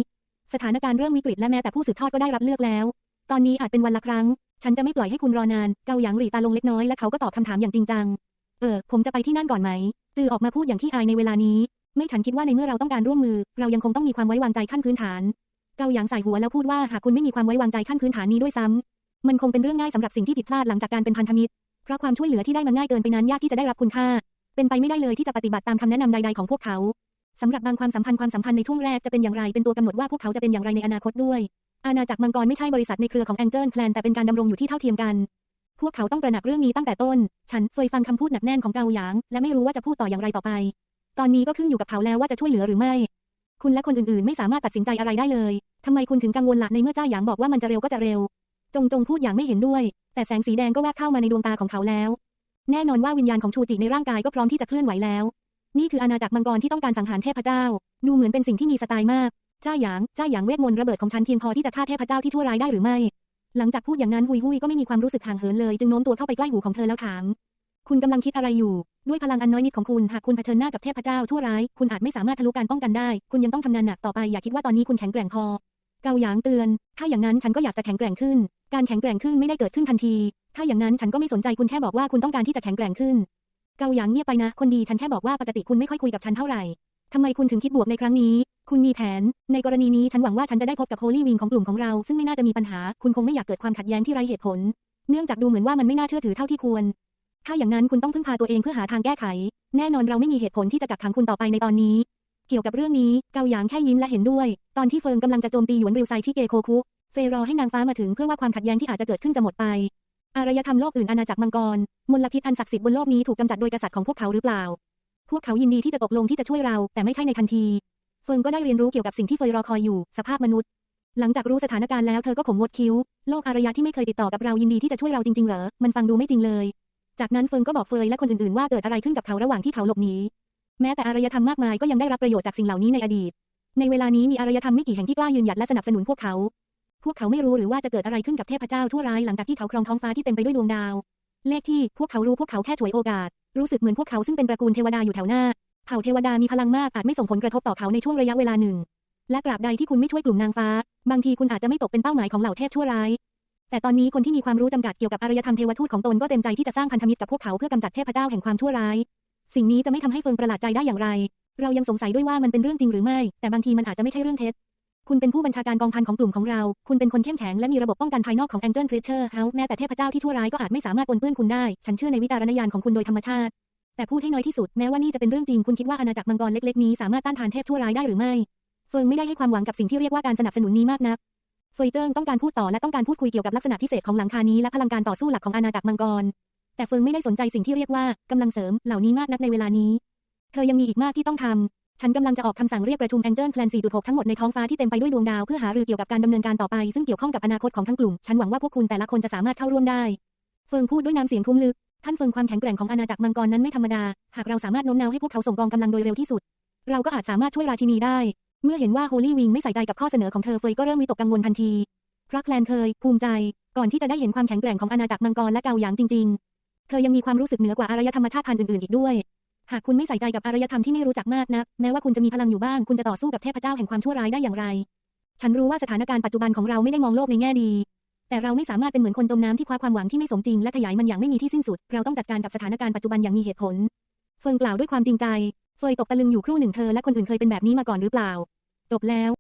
สถานการณ์เริ่มวิกฤตและแม้แต่ผู้สืบทอดก็ได้รับเลือกแล้ว ตอนนี้อาจเป็นวันละครั้ง ฉันจะไม่ปล่อยให้คุณรอนาน เกาหยางหลีตาลงเล็กน้อยและเขาก็ตอบคำถามอย่างจริงจัง เออ ผมจะไปที่นั่นก่อนไหมตือออกมาพูดอย่างที่อายในเวลานี้ ไม่ฉันคิดว่าในเมื่อเราต้องการร่วมมือ เรายังคงต้องมีความไว้วางใจขั้นพื้นฐาน เกาหยางใส่หัวแล้วพูดว่าหากคุณไม่มีความไว้วางใจขั้นพื้นฐานนี้ด้วยซ้ำ มันคงเป็นเรื่องง่ายสำหรับสิ่งที่ผิดพลาดหลังจากการเป็นพันธมิตร เพราะความช่วยเหลือที่ได้มันง่ายเกินไปนั้นยากที่จะได้รับคุณค่า เป็นไปไม่ได้เลยที่จะปฏิบัติตามคำแนะนำใดๆของพวกเขาสำหรับบางความสัมพันธ์ความสัมพันธ์ในช่วงแรกจะเป็นอย่างไรเป็นตัวกำหนดว่าพวกเขาจะเป็นอย่างไรในอนาคตด้วย อาณาจักรมังกรไม่ใช่บริษัทในเครือของแองเจิลแคลนแต่เป็นการดำรงอยู่ที่เท่าเทียมกัน พวกเขาต้องตระหนักเรื่องนี้ตั้งแต่ต้น ฉันเฟยฟังคำพูดหนักแน่นของเกาหยาง และไม่รู้ว่าจะพูดต่ออย่างไรต่อไป ตอนนี้ก็ขึ้นอยู่กับเขาแล้วว่าจะช่วยเหลือหรือไม่ คุณและคนอื่นๆ ไม่สามารถตัดสินใจอะไรได้เลยทำไมคุณถึงกังวลละในเมื่อจ้าหยางบอกว่ามันจะเร็วก็จะเร็ว จงจงพูดอย่างไม่เห็นด้วย แต่แสงสีแดงก็แวบเข้ามาในดวงตาของเขาแล้ว แน่นอนว่าวิญญาณของชูจิในร่างกายก็พร้อมที่จะเคลื่อนไหวแล้ว นี่คืออาณาจักรมังกรที่ต้องการสังหารเทพเจ้า ดูเหมือนเป็นสิ่งที่มีสไตล์มาก จ้าหยาง จ้าหยางเวทมนต์ระเบิดของฉันเพียงพอที่จะฆ่าเทพเจ้าที่ชั่วร้ายได้หรือไม่ หลังจากพูดอย่างนั้นหุยหุยก็ไม่มีความรู้สึกห่างเหินเลยจึงโน้มตัวเข้าไปใกล้หูของเธอแล้วถาม คุณกำลังคิดอะไรอยู่ ด้วยพลังอันน้อยนิดของคุณหากคุณเผชิญหน้ากับเทพเจ้าชั่วร้าย คุณอาจไม่สามารถทะลุการป้องกันได้ คุณยังต้องทำงานหนักต่อไปอย่าคิดว่าตอนนี้คุณแข็งแกร่งพอ เกาหยางเตือน ถ้าอย่างนั้นฉันก็อยากจะแข็งแกร่งขึ้น การแข็งแกร่งขึ้นไม่ได้เกิดขึ้นทันที ถ้าอย่างนั้นฉันก็ไม่สนใจคุณแค่บอกว่าคุณต้องการที่จะแข็งแกร่งขึ้น เกาหยางเงียบไปนะ คนดีฉันแค่บอกว่าปกติคุณไม่ค่อยคุยกับฉันเท่าไหร่ทำไมคุณถึงคิดบวกในครั้งนี้ คุณมีแผน ในกรณีนี้ฉันหวังว่าฉันจะได้พบกับโฮลี่วิงของกลุ่มของเรา ซึ่งไม่น่าจะมีปัญหา คุณคงไม่อยากเกิดความขัดแย้งที่ไร้เหตุผล เนื่องจากดูเหมือนว่ามันไม่น่าเชื่อถือเท่าที่ควร ถ้าอย่างนั้นคุณต้องพึ่งพาตัวเองเพื่อหาทางแก้ไข แน่นอนเราไม่มีเหตุผลที่จะกักขังคุณต่อไปในตอนนี้ เกี่ยวกับเรื่องนี้ เกาหยางแค่ยิ้มและเห็นด้วย ตอนที่เฟิงกำลังจะโจมตีหยวนริวไซที่เกโคคุ เฟยรอให้นางฟ้ามาถึงเพื่อว่าความขัดแย้งที่อาจจะเกิดขึ้นจะหมดไป อารยธรรมโลกอื่นอาณาจักรมังกร มลพิษอันศักดิ์สิทธิ์บนโลกนี้ถูกกำจัดโดยกษัตริย์ของพวกเขาหรือเปล่า พวกเขายินดีที่จะตกลงที่จะช่วยเรา แต่ไม่ใช่ในทันที เฟิงก็ได้เรียนรู้เกี่ยวกับสิ่งที่เฟยรอคอยอยู่ สภาพมนุษย์ หลังจากรู้สถานการณ์แล้วเธอก็ขมวดคิ้ว โลกอารยะที่ไม่เคยติดต่อกับเรายินดีที่จะช่วยเราจริงๆเหรอ มันฟังดูไม่จริงเลย จากนั้นเฟิงก็บอกเฟยและคนอื่นๆว่าเกิดอะไรขึ้นกับเขาระหว่างที่เขาหลบหนี แม้แต่อารยธรรมมากมายก็ยังได้รับประโยชน์จากสิ่งเหล่านี้ในอดีต ในเวลานี้มีอารยธรรมไม่กี่แห่งที่กล้ายืนหยัดและสนับสนุนพวกเขา พวกเขาไม่รู้หรือว่าจะเกิดอะไรขึ้นกับเทพเจ้าทั่วร้ายหลังจากที่เขาครองท้องฟ้าที่เต็มไปด้วยดวงดาว เลขที่พวกเขารู้พวกเขาแค่ฉวยโอกาส รู้สึกเหมือนพวกเขาซึ่งเป็นตระกูลเทวดาอยู่แถวหน้า เผ่าเทวดามีพลังมากอาจไม่ส่งผลกระทบต่อเขาในช่วงระยะเวลาหนึ่ง และตราบใดที่คุณไม่ช่วยกลุ่มนางฟ้า บางทีคุณอาจจะไม่ตกเป็นเป้าหมายของเหล่าเทพชั่วร้าย แต่ตอนนี้คนที่มีความรู้จำกัดเกี่ยวกับอารยธรรมเทวทูตของตนก็เต็มใจที่จะสร้างพันธมิตรกับพวกเขาเพื่อกำจัดเทพเจ้าแห่งความชั่วร้าย สิ่งนี้จะไม่ทำให้เฟิงประหลาดใจได้อย่างไร เรายังสงสัยด้วยว่ามันเป็นเรื่องจริงหรือไม่ แต่บางทีมันอาจจะไม่ใช่เรื่องเท็จ คุณเป็นผู้บัญชาการกองพันของกลุ่มของเรา คุณเป็นคนเข้มแข็งและมีระบบป้องกันภายนอกของ Angel Creature House แม้แต่เทพเจ้าที่ชั่วร้ายก็อาจไม่สามารถปนเปื้อนคุณได้ ฉันเชื่อในวิจารณญาณของคุณโดยธรรมชาติ แต่พูดให้น้อยที่สุด แม้ว่านี่จะเป็นเรื่องจริง คุณคิดว่าอาณาจักรมังกรเล็กๆนี้สามารถต้านทานเทพชั่วร้ายได้หรือไม่ เฟิงไม่ได้ให้ความหวังกับสิ่งที่เรียกว่าการสนับสนุนนี้มากนักเฟยเจิ้งต้องการพูดต่อและต้องการพูดคุยเกี่ยวกับลักษณะพิเศษของหลังคานี้และพลังการต่อสู้หลักของอาณาจักรมังกร แต่เฟิงไม่ได้สนใจสิ่งที่เรียกว่ากำลังเสริมเหล่านี้มากนักในเวลานี้ เธอยังมีอีกมากที่ต้องทำ ฉันกำลังจะออกคำสั่งเรียกประชุม Angel Clan 4.6 ทั้งหมดในท้องฟ้าที่เต็มไปด้วยดวงดาวเพื่อหารือเกี่ยวกับการดำเนินการต่อไปซึ่งเกี่ยวข้องกับอนาคตของทั้งกลุ่ม ฉันหวังว่าพวกคุณแต่ละคนจะสามารถเข้าร่วมได้ เฟิงพูดด้วยน้ำเสียงทุ้มลึก ท่านเฟิงความแข็งแกร่งของอาณาจักรมังกรนั้นไม่ธรรมดา หากเราสามารถโน้มน้าวให้พวกเขาส่งกองกำลังโดยเร็วที่สุด เราก็อาจสามารถช่วยราชินีได้ เมื่อเห็นว่าโฮลี่วิงไม่ใส่ใจกับข้อเสนอของเธอเฟยก็เริ่มวิตกกังวลทันทีพระแคลนเคยภูมิใจ ก่อนที่จะได้เห็นความแข็งแกร่งของอาณาจักรมังกรและเกาหยางจริง ๆ เธอยังมีความรู้สึกเหนือกว่าอารยธรรมชาติพันธุ์อื่นๆอีกด้วย หากคุณไม่ใส่ใจกับอารยธรรมที่ไม่รู้จักมากนัก แม้ว่าคุณจะมีพลังอยู่บ้าง คุณจะต่อสู้กับเทพเจ้าแห่งความชั่วร้ายได้อย่างไร ฉันรู้ว่าสถานการณ์ปัจจุบันของเราไม่ได้มองโลกในแง่ดี แต่เราไม่สามารถเป็นเหมือนคนจมน้ำที่คว้าความหวังที่ไม่สมจริงและขยายมันอย่างไม่มีที่สิ้นสุด เราต้องจัดการกับสถานการณ์ปัจจุบันอย่างมีเหตุผล เฟิงกล่าวด้วยความจริงใจ เฟยตกตะลึงอยู่ครู่หนึ่งเธอและคนอื่นเคยเป็นแบบนี้มาก่อนหรือเปล่า จบแล้ว